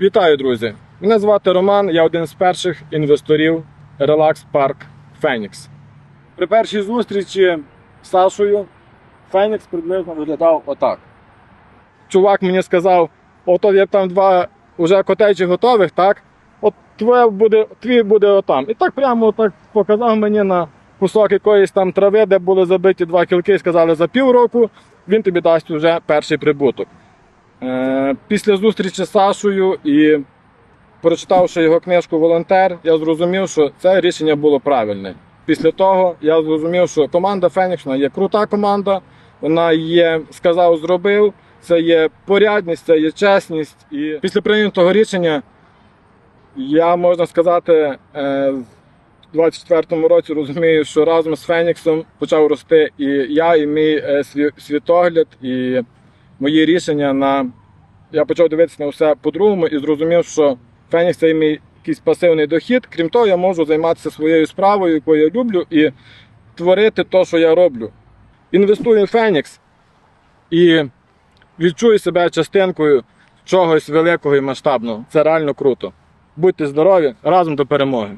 Вітаю, друзі! Мене звати Роман, я один з перших інвесторів Relax Park Phoenix. При першій зустрічі з Сашою Фенікс приблизно виглядав отак. Чувак мені сказав: ото є там два вже котеджі готових, так? От твоє буде, твій буде отам. І так прямо так показав мені на кусок якоїсь там трави, де були забиті два кілки, сказали за півроку він тобі дасть вже перший прибуток. Е, Після зустрічі з Сашою і прочитавши його книжку Волонтер, я зрозумів, що це рішення було правильне. Після того я зрозумів, що команда Фенікс вона є крута команда, вона є сказав, зробив. Це є порядність, це є чесність. І після прийнятого рішення я можна сказати, е, в 24-му році розумію, що разом з Феніксом почав рости і я, і мій е, світогляд, і мої рішення на. Я почав дивитися на все по-другому і зрозумів, що Фенікс це мій якийсь пасивний дохід. Крім того, я можу займатися своєю справою, яку я люблю, і творити те, що я роблю. Інвестую в Фенікс і відчую себе частинкою чогось великого і масштабного. Це реально круто. Будьте здорові, разом до перемоги!